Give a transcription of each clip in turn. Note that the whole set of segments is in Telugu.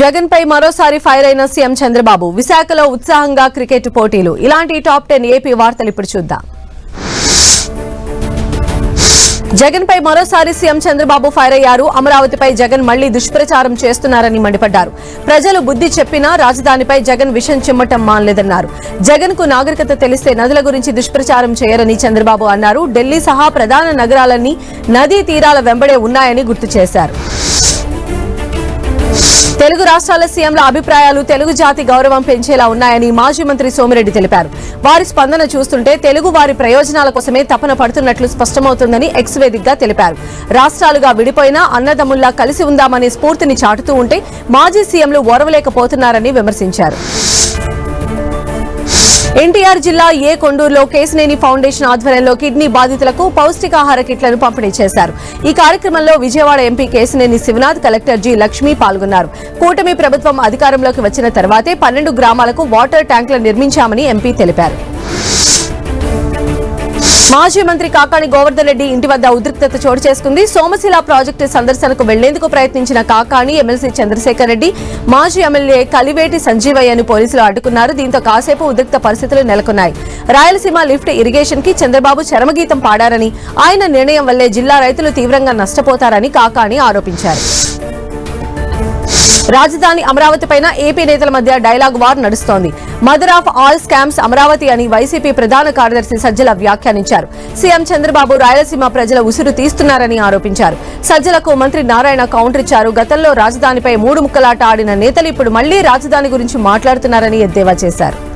జగన్ పై మరోసారి ఫైర్ అయిన సీఎం చంద్రబాబు. విశాఖలో ఉత్సాహంగా క్రికెట్ పోటీలు. ఇలాంటి టాప్ టెన్ ఏపీ వార్తలు ఇప్పుడు చూద్దాం. జగన్ పై మరోసారి సీఎం చంద్రబాబు ఫైర్ అయ్యారు. అమరావతిపై జగన్ మళ్ళీ దుష్ప్రచారం చేస్తున్నారని మండిపడ్డారు. ప్రజలు బుద్ధి చెప్పినా రాజధానిపై జగన్ విషం చిమ్మటం మానలేదన్నారు. జగన్కు నాగరికత తెలిస్తే నదుల గురించి దుష్ప్రచారం చేయరని చంద్రబాబు అన్నారు. ఢిల్లీ సహా ప్రధాన నగరాలన్నీ నదీ తీరాల వెంబడే ఉన్నాయని గుర్తు చేశారు. తెలుగు రాష్ట్రాల సీఎంల అభిప్రాయాలు తెలుగు జాతి గౌరవం పెంచేలా ఉన్నాయని మాజీ మంత్రి సోమిరెడ్డి తెలిపారు. వారి స్పందన చూస్తుంటే తెలుగు వారి ప్రయోజనాల కోసమే తపన పడుతున్నట్లు స్పష్టమవుతుందని ఎక్స్ వేదికగా తెలిపారు. రాష్ట్రాలుగా విడిపోయినా అన్నదమ్ముల్లా కలిసి ఉందామనే స్ఫూర్తిని చాటుతూ ఉంటే మాజీ సీఎంలు ఓరవలేకపోతున్నారని విమర్శించారు. ఎన్టీఆర్ జిల్లా ఏ కొండూరులో కేసినేని ఫౌండేషన్ ఆధ్వర్యంలో కిడ్నీ బాధితులకు పౌష్టికాహార కిట్లను పంపిణీ చేశారు. ఈ కార్యక్రమంలో Vijayawada MP Kesineni Shivanath collector G Lakshmi పాల్గొన్నారు. కూటమి ప్రభుత్వం అధికారంలోకి వచ్చిన తర్వాతే పన్నెండు గ్రామాలకు వాటర్ ట్యాంకులు నిర్మించామని ఎంపీ తెలిపారు. మాజీ మంత్రి కాకాణి గోవర్ధన్ రెడ్డి ఇంటి వద్ద ఉద్రిక్తత చోటు చేసుకుంది. సోమశిల ప్రాజెక్టు సందర్శనకు వెళ్ళేందుకు ప్రయత్నించిన కాకాణి ఎమ్మెల్సీ చంద్రశేఖర్ రెడ్డి మాజీ ఎమ్మెల్యే కలివేటి సంజీవయ్యను పోలీసులు అడ్డుకున్నారు. దీంతో కాసేపు ఉద్రిక్త పరిస్థితులు నెలకొన్నాయి. రాయలసీమ లిఫ్ట్ ఇరిగేషన్కి చంద్రబాబు చరమగీతం పాడారని ఆయన నిర్ణయం వల్లే జిల్లా రైతులు తీవ్రంగా నష్టపోతారని కాకాణి ఆరోపించారు. రాజధాని అమరావతి పైన ఏపీ నేతల మధ్య డైలాగ్ వార్ నడుస్తోంది. Mother of all scams Amaravati అని వైసీపీ ప్రధాన కార్యదర్శి సజ్జల వ్యాఖ్యానించారు. సీఎం చంద్రబాబు రాయలసీమ ప్రజల ఉసురు తీస్తున్నారని ఆరోపించారు. సజ్జలకు మంత్రి నారాయణ కౌంటర్ ఇచ్చారు. గతంలో రాజధానిపై మూడు ముక్కలాట ఆడిన నేతలు ఇప్పుడు మళ్ళీ రాజధాని గురించి మాట్లాడుతున్నారని ఎద్దేవా చేశారు.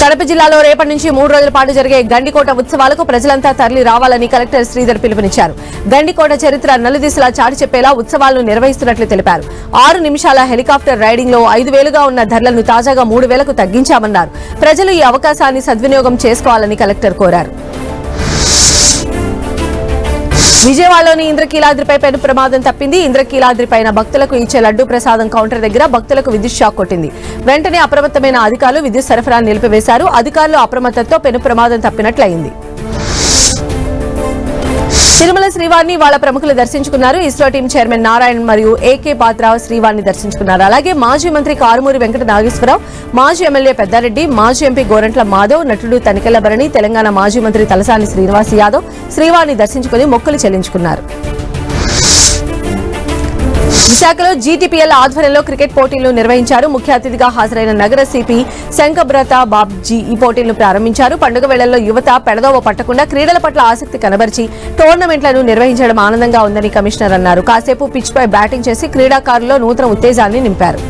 కడప జిల్లాలో రేపటి నుంచి మూడు రోజుల పాటు జరిగే గండికోట ఉత్సవాలకు ప్రజలంతా తరలి రావాలని కలెక్టర్ శ్రీధర్ పిలుపునిచ్చారు. గండికోట చరిత్ర నలుదిశలా చాటి చెప్పేలా ఉత్సవాలను నిర్వహిస్తున్నట్లు తెలిపారు. ఆరు నిమిషాల హెలికాప్టర్ రైడింగ్లో ఐదు వేలుగా ఉన్న ధరలను తాజాగా మూడు వేలకు తగ్గించామన్నారు. ప్రజలు ఈ అవకాశాన్ని సద్వినియోగం చేసుకోవాలని కలెక్టర్ కోరారు. విజయవాడలోని ఇంద్రకీలాద్రిపై పెను ప్రమాదం తప్పింది. ఇంద్రకీలాద్రి పైన భక్తులకు ఇచ్చే లడ్డూ ప్రసాదం కౌంటర్ దగ్గర భక్తులకు విద్యుత్ షాక్ కొట్టింది. వెంటనే అప్రమత్తమైన అధికారులు విద్యుత్ సరఫరా నిలిపివేశారు. అధికారులు అప్రమత్తతో పెను ప్రమాదం తప్పినట్లయింది. తిరుమల శ్రీవారిని వాళ్ళ ప్రముఖులు దర్శించుకున్నారు. ఇస్రో టీం చైర్మన్ నారాయణ్ మరియు ఏకే పాత్రావు శ్రీవారిని దర్శించుకున్నారు. అలాగే మాజీ మంత్రి కారుమూరి వెంకట నాగేశ్వరరావు మాజీ ఎమ్మెల్యే పెద్దారెడ్డి మాజీ ఎంపీ గోరంట్ల మాధవ్ నటుడు తనికెళ్ళ భరణి తెలంగాణ మాజీ మంత్రి తలసాని శ్రీనివాస్ యాదవ్ శ్రీవారిని దర్శించుకుని మొక్కులు చెల్లించుకున్నారు. విశాఖలో జీటీపీఎల్ ఆధ్వర్యంలో క్రికెట్ పోటీలు నిర్వహించారు. ముఖ్య అతిథిగా హాజరైన నగర సిపి శంకబ్రత బాబ్జీ ఈ పోటీలను ప్రారంభించారు. పండుగ వేళల్లో యువత పెడదోవ పట్టకుండా క్రీడల పట్ల ఆసక్తి కనబరిచి టోర్నమెంట్లను నిర్వహించడం ఆనందంగా ఉందని కమిషనర్ అన్నారు. కాసేపు పిచ్పై బ్యాటింగ్ చేసి క్రీడాకారుల్లో నూతన ఉత్తేజాన్ని నింపారు.